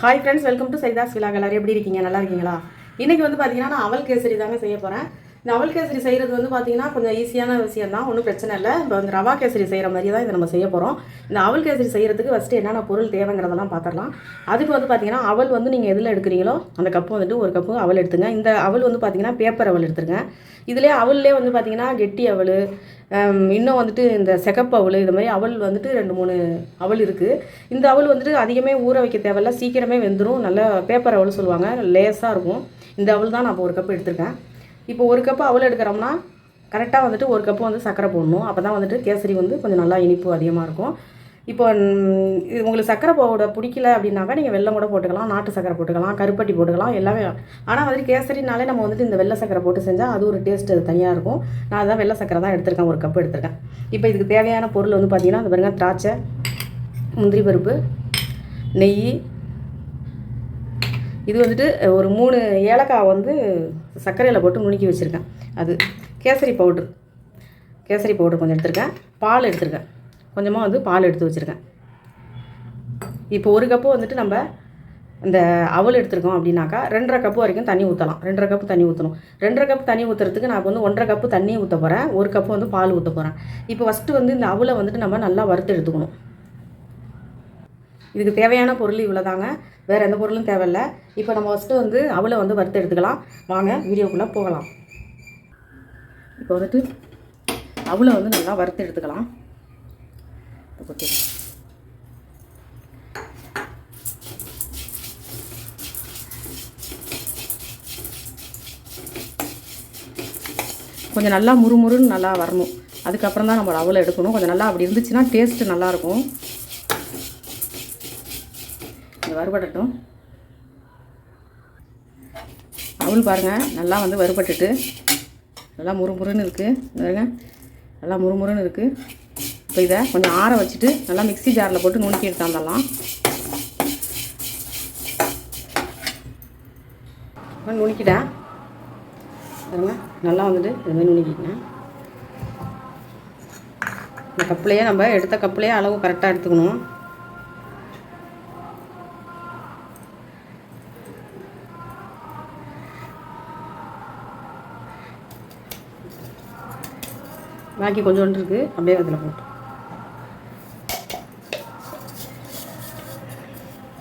Hi friends welcome to Saidas விழா colour எப்படி இருக்கீங்க? நல்லா இருக்கீங்களா? இன்றைக்கி வந்து பார்த்தீங்கன்னா நான் அவல் கேசரி தாங்க செய்ய போகிறேன் இந்த அவல் கேசரி செய்கிறது வந்து பார்த்தீங்கன்னா கொஞ்சம் ஈஸியான விஷயம் தான். ஒன்றும் பிரச்சனை இல்லை. இப்போ வந்து ரவா கேசரி செய்கிற மாதிரி தான் இதை நம்ம செய்ய போகிறோம் இந்த அவல் கேசரி செய்கிறதுக்கு ஃபஸ்ட்டு என்னென்ன பொருள் தேவைங்கிறதெல்லாம் பார்த்துடலாம் அதுக்கு வந்து பார்த்தீங்கன்னா அவல் வந்து நீங்கள் எதில் எடுக்கிறீங்களோ அந்த கப்பு வந்துட்டு ஒரு கப்பு அவல் எடுத்துங்க. இந்த அவல் வந்து பார்த்தீங்கன்னா பேப்பர் அவல் எடுத்துருங்க. இதுலேயே அவல்லே வந்து பார்த்தீங்கன்னா கெட்டி அவல் இன்னும் வந்துட்டு இந்த செகப்பு அவல் இந்த மாதிரி அவல் வந்துட்டு ரெண்டு மூணு அவல் இருக்குது இந்த அவல் வந்துட்டு அதிகமே ஊற வைக்க தேவையில்ல சீக்கிரமே வெந்துடும் நல்லா பேப்பர் அவள் சொல்லுவாங்க லேஸாக இருக்கும். இந்த அவல் தான் நான் இப்போ ஒரு கப் எடுத்திருக்கேன். இப்போ ஒரு கப்பு அவல் எடுக்கிறோம்னா கரெக்டாக வந்துட்டு ஒரு கப்பு வந்து சர்க்கரை போடணும். அப்போ தான் வந்துட்டு கேசரி வந்து கொஞ்சம் நல்லா இனிப்பு அதிகமாக இருக்கும். இப்போ இது உங்களுக்கு சர்க்கரை போட பிடிக்கல அப்படின்னாக்கா நீங்கள் வெள்ளம் கூட போட்டுக்கலாம் நாட்டு சர்க்கரை போட்டுக்கலாம் கருப்பட்டி போட்டுக்கலாம் எல்லாமே. ஆனால் வந்துட்டு கேசரினாலே நம்ம வந்துட்டு இந்த வெள்ளை சர்க்கரை போட்டு செஞ்சால் அது ஒரு டேஸ்ட் அது தனியாக இருக்கும். நான் அதான் வெள்ளை சர்க்கரை தான் எடுத்திருக்கேன் ஒரு கப் எடுத்திருக்கேன். இப்போ இதுக்கு தேவையான பொருள் வந்து பார்த்தீங்கன்னா அந்த பாருங்க திராட்சை முந்திரி பருப்பு நெய். இது வந்துட்டு ஒரு மூணு ஏலக்காய் வந்து சர்க்கரையில் போட்டு நுணுக்கி வச்சுருக்கேன். அது கேசரி பவுட்ரு கேசரி பவுட்ரு கொஞ்சம் எடுத்திருக்கேன். பால் எடுத்திருக்கேன். கொஞ்சமாக வந்து பால் எடுத்து வச்சுருக்கேன். இப்போ ஒரு கப்பு வந்துட்டு நம்ம இந்த அவல் எடுத்திருக்கோம் அப்படின்னாக்கா ரெண்டரை கப்பு வரைக்கும் தண்ணி ஊற்றலாம் ரெண்டரை கப்பு தண்ணி ஊற்றணும் ரெண்டரை கப்பு தண்ணி ஊற்றுறதுக்கு நான் வந்து ஒன்றரை கப்பு தண்ணி ஊற்ற போகிறேன் ஒரு கப்பு வந்து பால் ஊற்ற போகிறேன் இப்போ ஃபஸ்ட்டு வந்து இந்த அவலை வந்துட்டு நம்ம நல்லா வறுத்து எடுத்துக்கணும். இதுக்கு தேவையான பொருள் இவ்வளோ தாங்க வேறு எந்த பொருளும் தேவையில்ல. இப்போ நம்ம ஃபஸ்ட்டு வந்து அவளை வந்து வறுத்து எடுத்துக்கலாம். வாங்க வீடியோக்குள்ளே போகலாம். இப்போ வந்துட்டு அவளை வந்து நல்லா வறுத்து எடுத்துக்கலாம். இப்போ கொஞ்சம் நல்லா முறுமுறுன்னு நல்லா வரணும். அதுக்கப்புறம் தான் நம்ம அவலை எடுக்கணும். கொஞ்சம் நல்லா அப்படி இருந்துச்சுன்னா டேஸ்ட்டு நல்லாயிருக்கும். இது வறுபடட்டும். அவள் பாருங்கள் நல்லா வந்து வறுபட்டுட்டு நல்லா முறுமுறுன்னு இருக்குது பாருங்கள் நல்லா முறுமுறுன்னு இருக்குது இப்போ இதை கொஞ்சம் ஆற வச்சுட்டு நல்லா மிக்ஸி ஜாரில் போட்டு நுணுக்கி எடுத்தாந்தரலாம் இப்போ நுணுக்கிட்டேன் பாருங்க நல்லா வந்துட்டு இதுமாதிரி நுணுக்கிட்டேன் இந்த கப்புலையே நம்ம எடுத்த கப்புலையே அளவு கரெக்டாக எடுத்துக்கணும். பாக்கி கொஞ்சோண்டு இருக்குது அப்படியே அதில் போட்டு.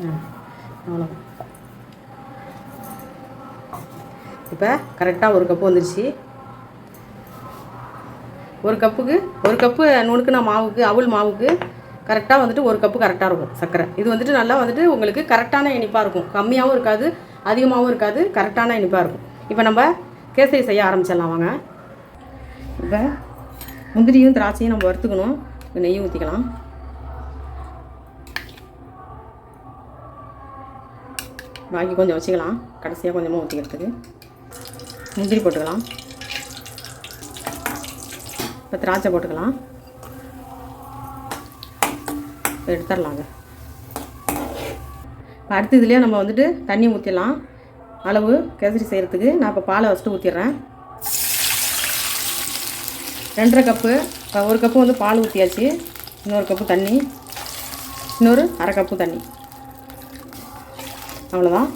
அவ்வளோ இப்போ கரெக்டாக ஒரு கப்பு வந்துருச்சு. ஒரு கப்புக்கு ஒரு கப்பு நுணுக்குனா மாவுக்கு அவுள் மாவுக்கு கரெக்டாக வந்துட்டு ஒரு கப்பு கரெக்டாக இருக்கும் சர்க்கரை. இது வந்துட்டு நல்லா வந்துட்டு உங்களுக்கு கரெக்டான இனிப்பாக இருக்கும். கம்மியாகவும் இருக்காது அதிகமாகவும் இருக்காது கரெக்டான இனிப்பாக இருக்கும். இப்போ நம்ம கேசரி செய்ய ஆரம்பிச்சிடலாம் வாங்க. இப்போ முந்திரியும் திராட்சையும் நம்ம வறுத்துக்கணும். இப்போ நெய் ஊற்றிக்கலாம் பாக்கி கொஞ்சம் வச்சுக்கலாம். கடைசியாக கொஞ்சமாக ஊற்றிக்கிறதுக்கு முந்திரி போட்டுக்கலாம். இப்போ திராட்சை போட்டுக்கலாம். எடுத்துடலாங்க இப்போ அடுத்த இதுலேயே நம்ம வந்துட்டு தண்ணி ஊற்றிடலாம் அளவு கேசரி செய்கிறதுக்கு நான் இப்போ பாலை ஃபஸ்ட்டு ஊற்றிடுறேன் ரெண்டரை கப்பு ஒரு கப்பு வந்து பால் ஊற்றியாச்சு இன்னொரு கப்பு தண்ணி. இன்னொரு அரை கப்பு தண்ணி. அவ்வளோதான்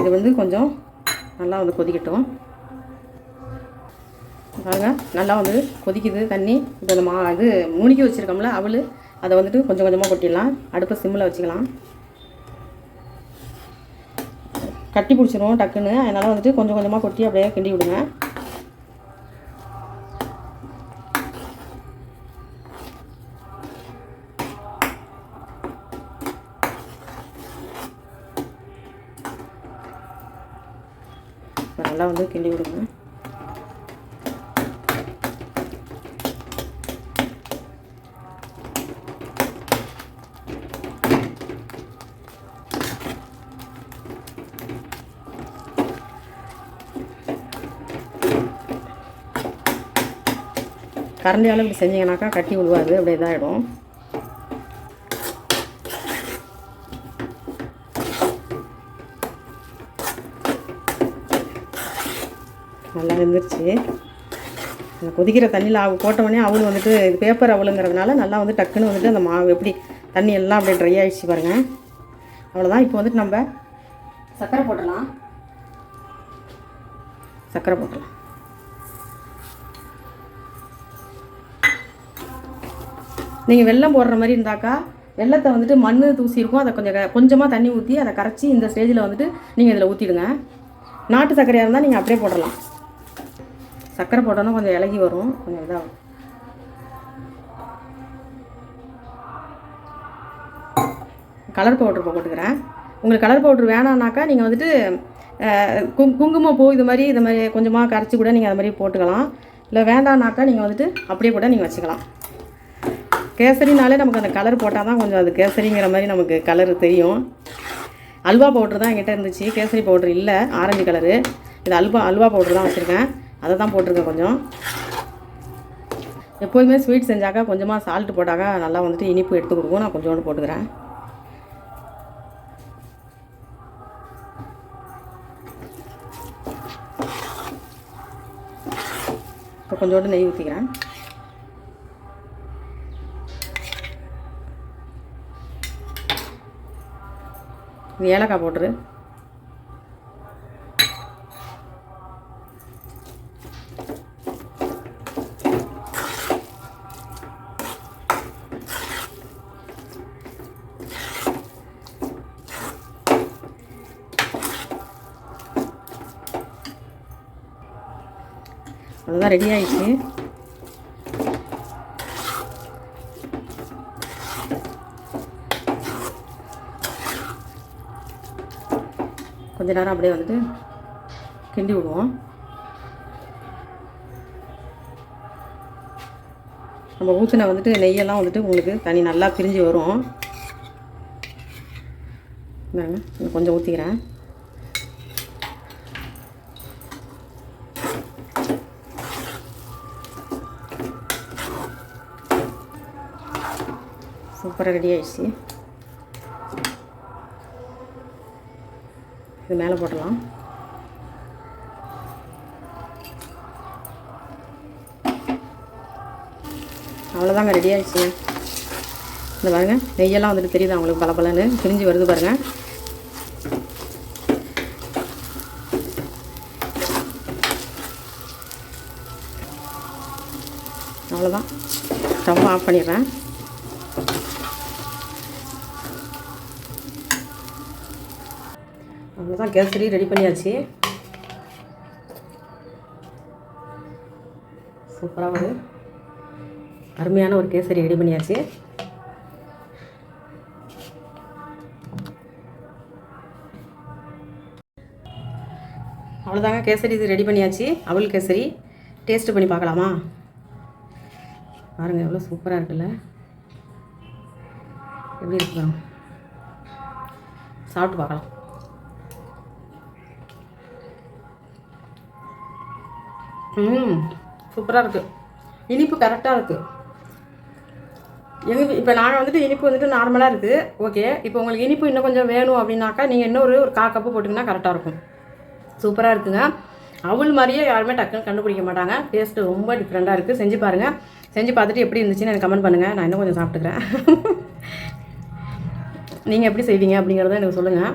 இது வந்து கொஞ்சம் நல்லா வந்து கொதிக்கட்டும். பாருங்க நல்லா வந்து கொதிக்குது தண்ணி. இப்போ இந்த மா இது நுணுக்கி வச்சுருக்கோம்ல அவள். அதை வந்துட்டு கொஞ்சம் கொஞ்சமாக கொட்டிடலாம். அடுப்பை சிம்மில் வச்சுக்கலாம். கட்டி பிடிச்சிரும் டக்குன்னு. அதனால் வந்துட்டு கொஞ்சம் கொஞ்சமாக கொட்டி அப்படியே கிண்டி விடுங்க. நல்லா வந்து கிண்டி விடுங்க கரண்டியால் இப்படி செஞ்சீங்கன்னாக்கா கட்டி விழுவாது அப்படியே இதாகிடும் நல்லா வெந்துருச்சு. கொதிக்கிற தண்ணியில் அவ போட்டவொடனே அவள் வந்துட்டு இது பேப்பர் அவளுங்கிறதுனால நல்லா வந்து டக்குன்னு வந்துட்டு அந்த மாவு எப்படி தண்ணி எல்லாம் அப்படியே ட்ரை ஆகிடுச்சு பாருங்கள் அவ்வளோதான் இப்போ வந்துட்டு நம்ம சர்க்கரை போட்டலாம் சர்க்கரை போட்டலாம் நீங்கள் வெல்லம் போடுற மாதிரி இருந்தாக்கா வெள்ளத்தை வந்துட்டு மண் தூசி இருக்கும். அதை கொஞ்சம் கொஞ்சமாக தண்ணி ஊற்றி அதை கரைச்சி இந்த ஸ்டேஜில் வந்துட்டு நீங்கள் இதில் ஊற்றிடுங்க நாட்டு சர்க்கரையாக இருந்தால் நீங்கள் அப்படியே போடலாம். சர்க்கரை போட்டோன்னா கொஞ்சம் இலகி வரும். கொஞ்சம் இதாகும். கலர் பவுட்ரு போட்டுக்கிறேன். உங்களுக்கு கலர் பவுட்ரு வேணான்னாக்கா நீங்கள் வந்துட்டு அஹ், கும் குங்குமப்பூ இது மாதிரி இது மாதிரி கொஞ்சமாக கரைச்சி கூட நீங்கள் அது மாதிரி போட்டுக்கலாம். இல்லை வேண்டாம்னாக்கா நீங்கள் வந்துட்டு அப்படியே கூட நீங்கள் வச்சுக்கலாம். கேசரினாலே நமக்கு அந்த கலர் போட்டால் தான் கொஞ்சம் அது கேசரிங்கிற மாதிரி நமக்கு கலர் தெரியும். அல்வா பவுட்ரு தான் என்கிட்ட இருந்துச்சு. கேசரி பவுட்ரு இல்லை. ஆரஞ்சு கலரு இது அல்வா அல்வா பவுட்ரு தான் வச்சுருக்கேன். அதை தான் போட்டிருக்கேன் கொஞ்சம். எப்போதுமே ஸ்வீட் செஞ்சாக்கா கொஞ்சமாக சால்ட் போட்டாக்கா நல்லா வந்துட்டு இனிப்பு எடுத்து கொடுக்கும். நான் கொஞ்சோண்டு போட்டுக்கிறேன். இப்போ கொஞ்சோண்டு நெய் ஊற்றிக்கிறேன் ஏலக்காய் போட்டுரு. அதுதான் ரெடி ஆயிடுச்சு கொஞ்ச நேரம் அப்படியே வந்துட்டு கிண்டி விடுவோம். நம்ம ஊற்றின வந்துட்டு நெய்யெல்லாம் வந்துட்டு உங்களுக்கு தனி நல்லா பிரிஞ்சு வரும். கொஞ்சம் ஊற்றிக்கிறேன் சூப்பராக ரெடி ஆயிடுச்சு. இது மேலே போடலாம். அவ்வளோதாங்க ரெடி ஆயிடுச்சுங்க இந்த பாருங்க நெய்யெல்லாம் வந்துட்டு தெரியுது அவங்களுக்கு பளபளன்னு? பிரிஞ்சு வருது பாருங்க. அவ்வளோதான் ஸ்டவ் ஆஃப் பண்ணிடுறேன். அவ்வளோதான் கேசரி ரெடி பண்ணியாச்சு. சூப்பராக ஒரு அருமையான ஒரு கேசரி ரெடி பண்ணியாச்சு. அவ்வளோதாங்க கேசரி இது ரெடி பண்ணியாச்சு. அவல் கேசரி டேஸ்ட் பண்ணி பார்க்கலாமா? பாருங்கள் எவ்வளோ சூப்பராக இருக்குல்ல. எப்படி இருக்கு சாப்பிட்டு பார்க்கலாம். ம் சூப்பராக இருக்குது இனிப்பு கரெக்டாக இருக்குது எங்கள் இப்போ நாங்கள் வந்துட்டு இனிப்பு வந்துட்டு நார்மலாக இருக்குது ஓகே இப்போ உங்களுக்கு இனிப்பு இன்னும் கொஞ்சம் வேணும் அப்படின்னாக்கா நீங்கள் இன்னொரு ஒரு கால் கப்பு போட்டிங்கன்னா கரெக்டாக இருக்கும். சூப்பராக இருக்குங்க. அவள் மாதிரியே யாருமே டக்குன்னு கண்டுபிடிக்க மாட்டாங்க. டேஸ்ட்டு ரொம்ப டிஃப்ரெண்ட்டாக இருக்குது செஞ்சு பாருங்கள் செஞ்சு பார்த்துட்டு எப்படி இருந்துச்சுன்னு எனக்கு கமெண்ட் பண்ணுங்கள் நான் இன்னும் கொஞ்சம் சாப்பிட்டுக்கிறேன். நீங்கள் எப்படி செய்வீங்க அப்படிங்கிறத எனக்கு சொல்லுங்கள்